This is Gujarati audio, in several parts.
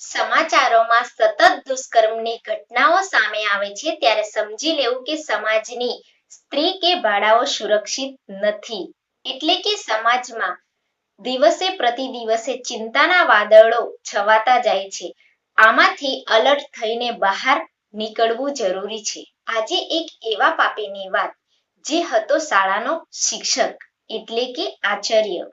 સમાચારોમાં સતત દુષ્કર્મની ઘટનાઓ સામે આવે છે, ત્યારે સમજી લેવું કે સમાજની સ્ત્રી કે બાળાઓ સુરક્ષિત નથી. એટલે કે સમાજમાં દિવસે પ્રતિ દિવસે ચિંતાના વાદળો છવાતા જાય છે. આમાંથી અલર્ટ થઈને બહાર નીકળવું જરૂરી છે. આજે એક એવા પાપીની વાત, જે હતો શાળાનો શિક્ષક, એટલે કે આચાર્ય.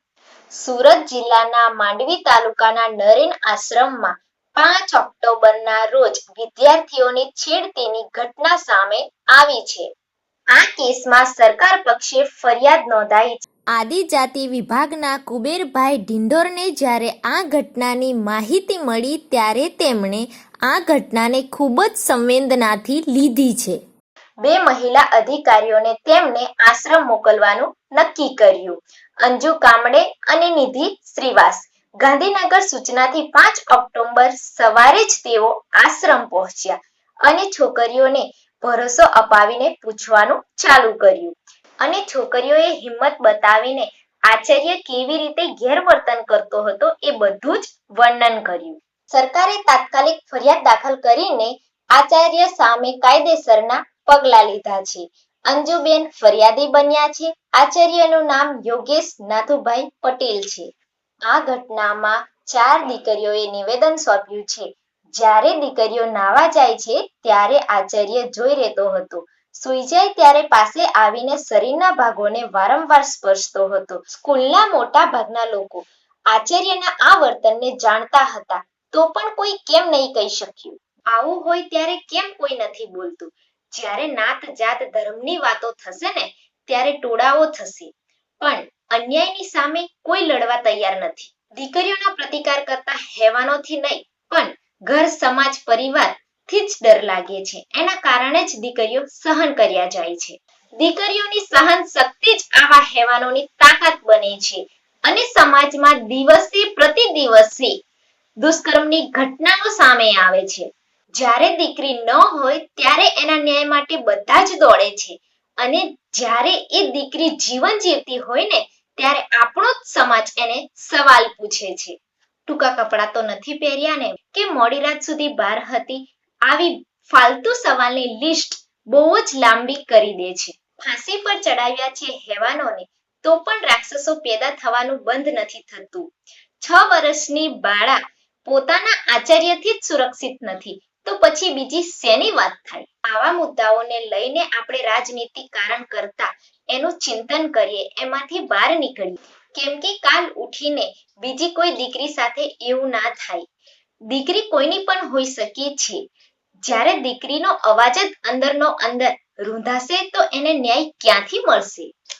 સુરત જિલ્લાના માંડવી તાલુકાના નરેન આશ્રમમાં પાંચ ઓક્ટોબરના રોજ વિદ્યાર્થીઓને છેડતીની ઘટના સામે આવી છે. આ કેસમાં સરકાર પક્ષે ફરિયાદ નોંધાઈ છે. આદિજાતિ વિભાગના કુબેરભાઈ ઢિંડોરને જ્યારે આ ઘટનાની માહિતી મળી ત્યારે તેમણે આ ઘટનાને ખૂબ જ સંવેદનાથી લીધી છે. બે મહિલા અધિકારીઓને તેમને આશ્રમ મોકલવાનું નક્કી કર્યું. અંજુ કામડે અને નિધિ શ્રીવાસ. ગાંધીનગર સૂચનાથી પાંચ ઓક્ટોબર સવારે જ તેઓ આશ્રમ પહોંચ્યા અને છોકરીઓને ભરોસો અપાવીને પૂછવાનું ચાલુ કર્યું. અને છોકરીઓએ હિંમત બતાવીને આચાર્ય કેવી રીતે ગેરવર્તન કરતો હતો એ બધું જ વર્ણન કર્યું. સરકારે તાત્કાલિક ફરિયાદ દાખલ કરીને આચાર્ય સામે કાયદેસરના પગલા લીધા છે. અંજુબેન ફરિયાદી બન્યા છે. આચાર્યનું નામ યોગેશ નાથુભાઈ પટેલ છે. આ ઘટનામાં ચાર દીકરીઓએ નિવેદન સોંપ્યું છે. જ્યારે દીકરીઓ નાવા જાય છે, ત્યારે આચાર્ય જોઈ રહેતો હતો. સૂઈ જાય ત્યારે પાસે આવીને શરીરના ભાગોને વારંવાર સ્પર્શતો હતો. સ્કૂલના મોટા ભાગના લોકો આચાર્યના આ વર્તનને જાણતા હતા. તો પણ કોઈ કેમ નહીં કહી શક્યું? આવું હોય ત્યારે કેમ કોઈ નથી બોલતું? જ્યારે નાત જાત ધર્મની વાતો થશે ને, ત્યારે ટોળાઓ થશે. પણ અન્યાયની સામે કોઈ લડવા તૈયાર નથી. દીકરીઓના પ્રતિકાર કરતા હેવાનોથી નહીં, પણ ઘર, સમાજ પરિવારથી જ ડર લાગે છે. એના કારણે જ દીકરીઓ સહન કર્યા જાય છે. દીકરીઓની સહન શક્તિ જ આવા હેવાનોની તાકાત બને છે અને સમાજમાં દિવસે પ્રતિ દિવસે દુષ્કર્મની ઘટનાઓ સામે આવે છે. જ્યારે દીકરી ન હોય, ત્યારે એના ન્યાય માટે બધા જ દોડે છે અને જ્યારે એ દીકરી જીવન જીવતી હોય ને ત્યારે આપણો જ સમાજ એને સવાલ પૂછે છે. ટૂંકા કપડાં તો નથી પહેર્યા ને? કે મોડી રાત સુધી બહાર હતી? આવી ફાલતુ સવાલની લિસ્ટ બહુ જ લાંબી કરી દે છે. ફાંસી પર ચડાવ્યા છે હેવાનોને, તો પણ રાક્ષસો પેદા થવાનું બંધ નથી થતું. છ વર્ષની બાળા પોતાના આચાર્યથી જ સુરક્ષિત નથી. તો પછી બીજી શેની વાત થાય? આવા મુદ્દાઓને લઈને આપણે રાજનીતિ કારણ કરતા એનું ચિંતન કરીએ, એમાંથી બહાર નીકળીએ. કેમ કે કાલ ઉઠીને બીજી કોઈ દીકરી સાથે એવું ના થાય. દીકરી કોઈની પણ હોઈ શકે છે જ્યારે દીકરીનો અવાજ જ અંદરનો અંદર રૂંધાશે તો એને ન્યાય ક્યાંથી મળશે?